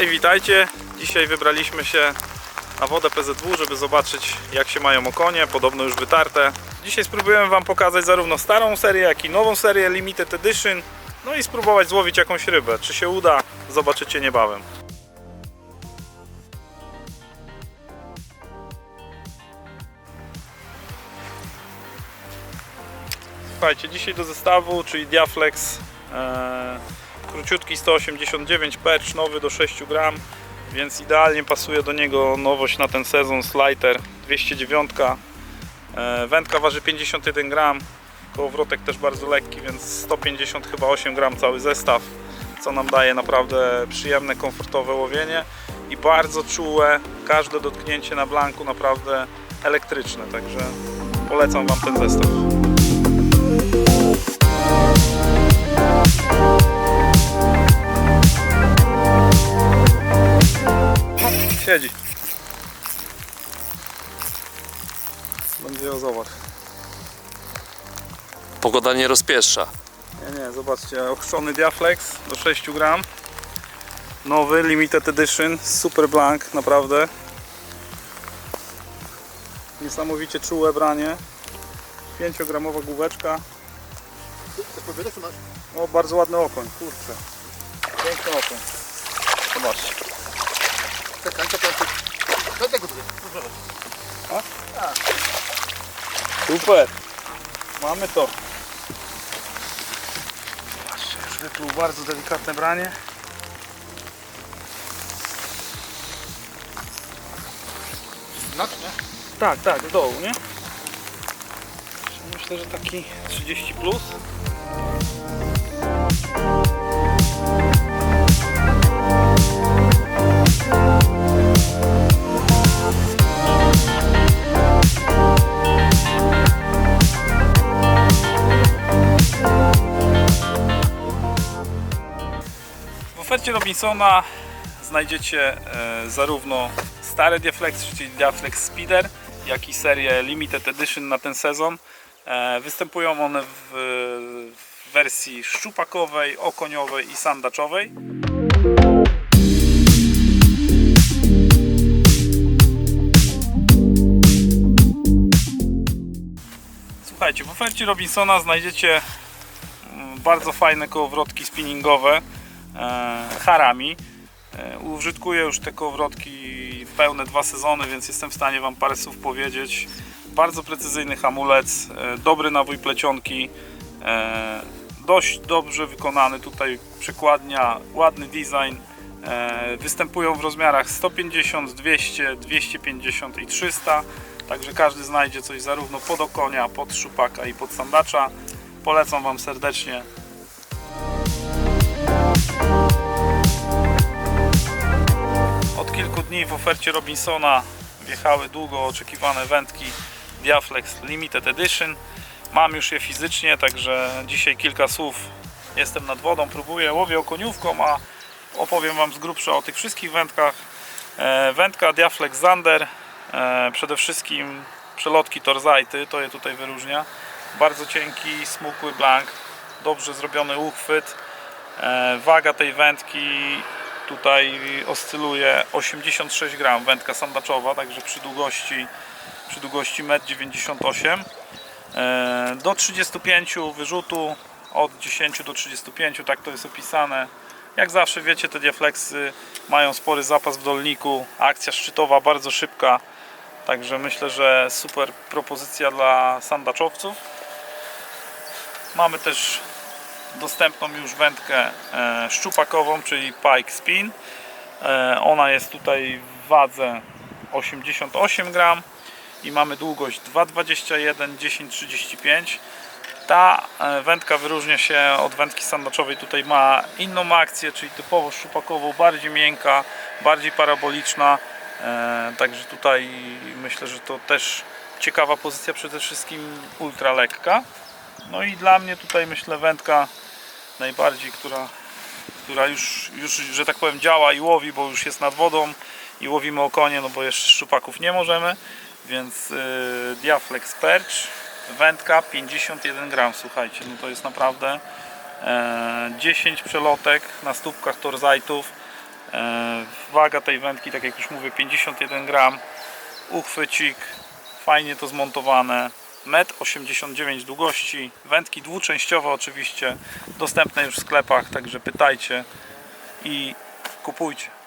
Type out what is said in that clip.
Cześć, witajcie. Dzisiaj wybraliśmy się na wodę PZW, żeby zobaczyć jak się mają okonie, podobno już wytarte. Dzisiaj spróbujemy Wam pokazać zarówno starą serię, jak i nową serię Limited Edition. No i spróbować złowić jakąś rybę. Czy się uda, zobaczycie niebawem. Słuchajcie, dzisiaj do zestawu, czyli Diaflex e, króciutki 189 perch, nowy do 6 gram, więc idealnie pasuje do niego nowość na ten sezon Slider 209. E, wędka waży 51 gram, kołowrotek też bardzo lekki, więc 150 chyba 8 gram cały zestaw, co nam daje naprawdę przyjemne, komfortowe łowienie i bardzo czułe, każde dotknięcie na blanku naprawdę elektryczne, także polecam Wam ten zestaw. Pogoda nie rozpieszcza. Nie, nie, zobaczcie, ochrzczony Diaflex do 6 gram. Nowy, limited edition, super blank, naprawdę. Niesamowicie czułe branie. 5-gramowa główeczka. Chcesz powiedzieć, masz? O, bardzo ładny okoń, kurczę. Piękny okoń. Zobaczcie. Czekaj, czekaj, czekaj. Do tego tutaj. Super. Mamy to. Wypluł bardzo delikatne branie. Znaczy, nie? Tak, tak, z dołu, nie? Myślę, że taki 30 plus. W ofercie Robinsona znajdziecie e, zarówno stare Diaflex, czyli Diaflex Speeder, jak i serię Limited Edition na ten sezon. E, występują one w, wersji szczupakowej, okoniowej i sandaczowej. Słuchajcie, w ofercie Robinsona znajdziecie mm, bardzo fajne kołowrotki spinningowe harami. E, Użytkuję już te kołowrotki pełne dwa sezony, więc jestem w stanie Wam parę słów powiedzieć. Bardzo precyzyjny hamulec, e, dobry nawój plecionki, e, dość dobrze wykonany tutaj przekładnia, ładny design. E, Występują w rozmiarach 150, 200, 250 i 300. Także każdy znajdzie coś zarówno pod okonia, pod szupaka i pod sandacza. Polecam Wam serdecznie. Dni w ofercie Robinsona wjechały długo oczekiwane wędki Diaflex Limited Edition. Mam już je fizycznie, także dzisiaj kilka słów. Jestem nad wodą, próbuję, łowię okoniówką, a opowiem Wam z grubsza o tych wszystkich wędkach. E, Wędka Diaflex Zander, e, przede wszystkim przelotki torzajty, to je tutaj wyróżnia. Bardzo cienki, smukły blank, dobrze zrobiony uchwyt. E, Waga tej wędki tutaj oscyluje 86 gram, wędka sandaczowa, także przy długości, przy długości 1,98 m. E, Do 35 wyrzutu, od 10 do 35, tak to jest opisane. Jak zawsze wiecie, te diafleksy mają spory zapas w dolniku, akcja szczytowa bardzo szybka, także myślę, że super propozycja dla sandaczowców. Mamy też dostępną już wędkę e, szczupakową, czyli Pike Spin. E, Ona jest tutaj w wadze 88 gram i mamy długość 2,21 10,35. Ta e, wędka wyróżnia się od wędki sandaczowej. Tutaj ma inną akcję, czyli typowo szczupakową, bardziej miękka, bardziej paraboliczna. Także tutaj myślę, że to też ciekawa pozycja, przede wszystkim ultra lekka. No i dla mnie tutaj myślę wędka najbardziej, która, która już, już, że tak powiem, działa i łowi, bo już jest nad wodą i łowimy okonie, no bo jeszcze szczupaków nie możemy, więc yy, Diaflex Perch, wędka 51 gram, słuchajcie, no to jest naprawdę e, 10 przelotek na stópkach torzajtów, E, Waga tej wędki, tak jak już mówię, 51 gram. Uchwycik, fajnie to zmontowane. 1,89 m długości. Wędki dwuczęściowe oczywiście, dostępne już w sklepach, także pytajcie i kupujcie.